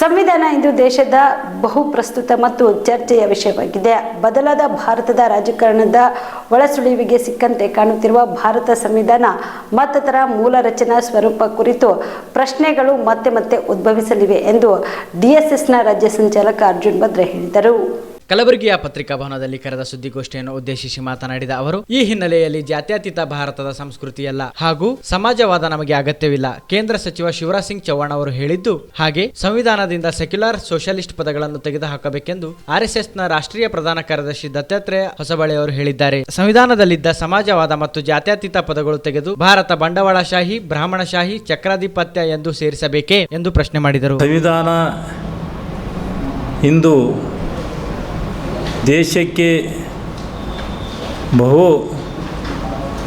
ಸಂವಿಧಾನ ಇಂದು ದೇಶದ ಬಹು ಪ್ರಸ್ತುತ ಮತ್ತು ಚರ್ಚೆಯ ವಿಷಯವಾಗಿದೆ. ಬದಲಾದ ಭಾರತದ ರಾಜಕಾರಣದ ಒಳಸುಳಿವಿಗೆ ಸಿಕ್ಕಂತೆ ಕಾಣುತ್ತಿರುವ ಭಾರತ ಸಂವಿಧಾನ ಮತ್ತಿತರ ಮೂಲ ರಚನಾ ಸ್ವರೂಪ ಕುರಿತು ಪ್ರಶ್ನೆಗಳು ಮತ್ತೆ ಮತ್ತೆ ಉದ್ಭವಿಸಲಿವೆ ಎಂದು ಡಿಎಸ್ಎಸ್ನ ರಾಜ್ಯ ಸಂಚಾಲಕ ಅರ್ಜುನ್ ಭದ್ರ ಹೇಳಿದರು. ಕಲಬುರಗಿಯ ಪತ್ರಿಕಾ ಭವನದಲ್ಲಿ ಕರೆದ ಸುದ್ದಿಗೋಷ್ಠಿಯನ್ನು ಉದ್ದೇಶಿಸಿ ಮಾತನಾಡಿದ ಅವರು, ಈ ಹಿನ್ನೆಲೆಯಲ್ಲಿ ಜಾತ್ಯತೀತ ಭಾರತದ ಸಂಸ್ಕೃತಿಯಲ್ಲ ಹಾಗೂ ಸಮಾಜವಾದ ನಮಗೆ ಅಗತ್ಯವಿಲ್ಲ. ಕೇಂದ್ರ ಸಚಿವ ಶಿವರಾಜ್ ಸಿಂಗ್ ಚೌಹಾಣ್ ಅವರು ಹೇಳಿದ್ದು ಹಾಗೆ, ಸಂವಿಧಾನದಿಂದ ಸೆಕ್ಯುಲರ್ ಸೋಷಿಯಲಿಸ್ಟ್ ಪದಗಳನ್ನು ತೆಗೆದುಹಾಕಬೇಕೆಂದು ಆರ್ಎಸ್ಎಸ್ನ ರಾಷ್ಟ್ರೀಯ ಪ್ರಧಾನ ಕಾರ್ಯದರ್ಶಿ ದತ್ತಾತ್ರೇಯ ಹೊಸಬಳೆ ಅವರು ಹೇಳಿದ್ದಾರೆ. ಸಂವಿಧಾನದಲ್ಲಿದ್ದ ಸಮಾಜವಾದ ಮತ್ತು ಜಾತ್ಯತೀತ ಪದಗಳು ತೆಗೆದು ಭಾರತ ಬಂಡವಾಳಶಾಹಿ, ಬ್ರಾಹ್ಮಣಶಾಹಿ, ಚಕ್ರಾಧಿಪತ್ಯ ಎಂದು ಸೇರಿಸಬೇಕೇ ಎಂದು ಪ್ರಶ್ನೆ ಮಾಡಿದರು. ಸಂವಿಧಾನ ಇಂದು ದೇಶಕ್ಕೆ ಬಹು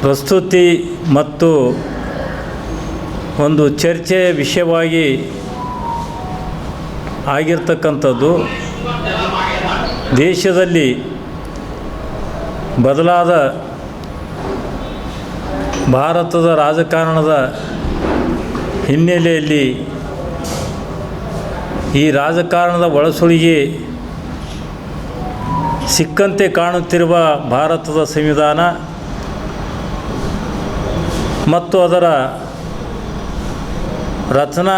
ಪ್ರಸ್ತುತಿ ಮತ್ತು ಒಂದು ಚರ್ಚೆಯ ವಿಷಯವಾಗಿ ಆಗಿರ್ತಕ್ಕಂಥದ್ದು ದೇಶದಲ್ಲಿ ಬದಲಾದ ಭಾರತದ ರಾಜಕಾರಣದ ಹಿನ್ನೆಲೆಯಲ್ಲಿ ಈ ರಾಜಕಾರಣದ ಒಳಸುಳಿಗೆ ಸಿಕ್ಕಂತೆ ಕಾಣುತ್ತಿರುವ ಭಾರತದ ಸಂವಿಧಾನ ಮತ್ತು ಅದರ ರಚನಾ,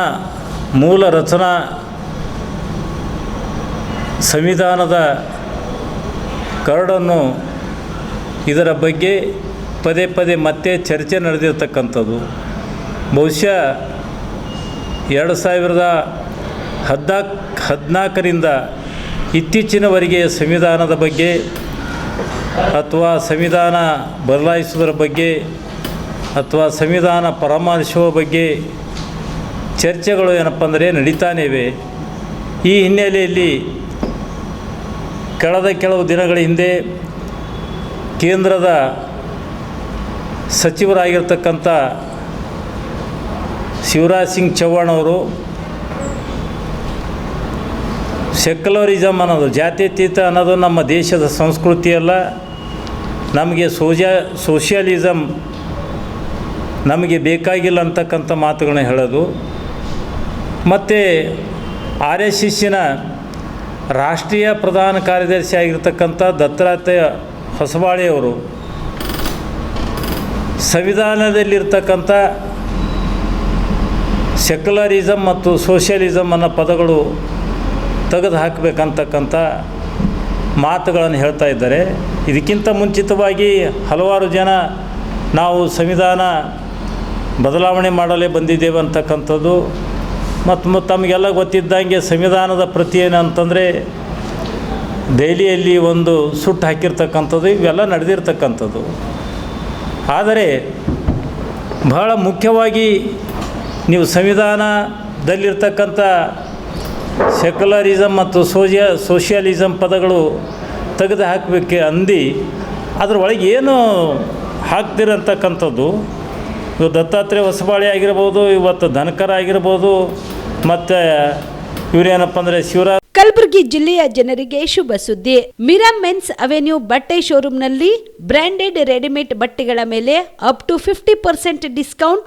ಮೂಲ ರಚನಾ ಸಂವಿಧಾನದ ಕರಡನ್ನು ಇದರ ಬಗ್ಗೆ ಪದೇ ಪದೇ ಮತ್ತೆ ಚರ್ಚೆ ನಡೆದಿರ್ತಕ್ಕಂಥದ್ದು. ಬಹುಶಃ ಎರಡು ಸಾವಿರದ ಹದಿನಾಲ್ಕು ಹದಿನಾಲ್ಕರಿಂದ ಇತ್ತೀಚಿನವರೆಗೆ ಸಂವಿಧಾನದ ಬಗ್ಗೆ ಅಥವಾ ಸಂವಿಧಾನ ಬದಲಾಯಿಸುವುದರ ಬಗ್ಗೆ ಅಥವಾ ಸಂವಿಧಾನ ಪರಾಮರ್ಶುವ ಬಗ್ಗೆ ಚರ್ಚೆಗಳು ಏನಪ್ಪ ಅಂದರೆ ನಡೀತಾನೇ ಇವೆ ಈ ಹಿನ್ನೆಲೆಯಲ್ಲಿ ಕಳೆದ ಕೆಲವು ದಿನಗಳ ಹಿಂದೆ ಕೇಂದ್ರದ ಸಚಿವರಾಗಿರ್ತಕ್ಕಂಥ ಶಿವರಾಜ್ ಸಿಂಗ್ ಚೌಹಾಣ್ ಅವರು ಸೆಕ್ಯುಲರಿಸಮ್ ಅನ್ನೋದು, ಜಾತ್ಯತೀತ ಅನ್ನೋದು ನಮ್ಮ ದೇಶದ ಸಂಸ್ಕೃತಿ ಅಲ್ಲ. ನಮಗೆ ಸೋಜ ಸೋಷಿಯಲಿಸಮ್ ನಮಗೆ ಬೇಕಾಗಿಲ್ಲ ಅಂತಕ್ಕಂಥ ಮಾತುಗಳನ್ನ ಹೇಳೋದು. ಮತ್ತು ಆರ್ ಎಸ್ ಎಸ್ಸಿನ ರಾಷ್ಟ್ರೀಯ ಪ್ರಧಾನ ಕಾರ್ಯದರ್ಶಿ ಆಗಿರ್ತಕ್ಕಂಥ ದತ್ತಾತ್ರೇಯ ಹೊಸಬಾಳೆಯವರು ಸಂವಿಧಾನದಲ್ಲಿರ್ತಕ್ಕಂಥ ಸೆಕ್ಯುಲರಿಸಮ್ ಮತ್ತು ಸೋಷಿಯಲಿಸಮ್ ಅನ್ನೋ ಪದಗಳು ತೆಗೆದು ಹಾಕಬೇಕಂತಕ್ಕಂಥ ಮಾತುಗಳನ್ನು ಹೇಳ್ತಾ ಇದ್ದಾರೆ. ಇದಕ್ಕಿಂತ ಮುಂಚಿತವಾಗಿ ಹಲವಾರು ಜನ ನಾವು ಸಂವಿಧಾನ ಬದಲಾವಣೆ ಮಾಡಲೇ ಬಂದಿದ್ದೇವೆ ಅಂತಕ್ಕಂಥದ್ದು. ಮತ್ತು ತಮಗೆಲ್ಲ ಗೊತ್ತಿದ್ದಂಗೆ ಸಂವಿಧಾನದ ಪ್ರತಿ ಏನಂತಂದರೆ ದೆಹಲಿಯಲ್ಲಿ ಒಂದು ಸುಟ್ಟು ಹಾಕಿರ್ತಕ್ಕಂಥದ್ದು, ಇವೆಲ್ಲ ನಡೆದಿರ್ತಕ್ಕಂಥದ್ದು. ಆದರೆ ಬಹಳ ಮುಖ್ಯವಾಗಿ ನೀವು ಸಂವಿಧಾನದಲ್ಲಿರ್ತಕ್ಕಂಥ ಸೆಕ್ಯುಲರಿಸಮ್ ಮತ್ತು ಸೋಜಿಯ ಸೋಷಿಯಲಿಸಮ್ ಪದಗಳು ತೆಗೆದು ಹಾಕಬೇಕೆ ಅಂದು, ಅದರೊಳಗೆ ಏನು ಹಾಕ್ತಿರಂತಕ್ಕಂಥದ್ದು? ಇವು ದತ್ತಾತ್ರೇಯ ಹೊಸಬಾಳೆ ಆಗಿರ್ಬೋದು, ಇವತ್ತು ಧನಕರ ಆಗಿರ್ಬೋದು, ಮತ್ತು ಇವರೇನಪ್ಪ ಅಂದರೆ ಶಿವರಾಜ್ ಕಲಬುರಗಿ ಜಿಲ್ಲೆಯ ಜನರಿಗೆ ಶುಭ ಸುದ್ದಿ. ಮಿರಾ ಮೆನ್ಸ್ ಅವೆನ್ಯೂ ಬಟ್ಟೆ ಶೋರೂಮ್ನಲ್ಲಿ ಬ್ರ್ಯಾಂಡೆಡ್ ರೆಡಿಮೇಡ್ ಬಟ್ಟೆಗಳ ಮೇಲೆ up to fifty percent discount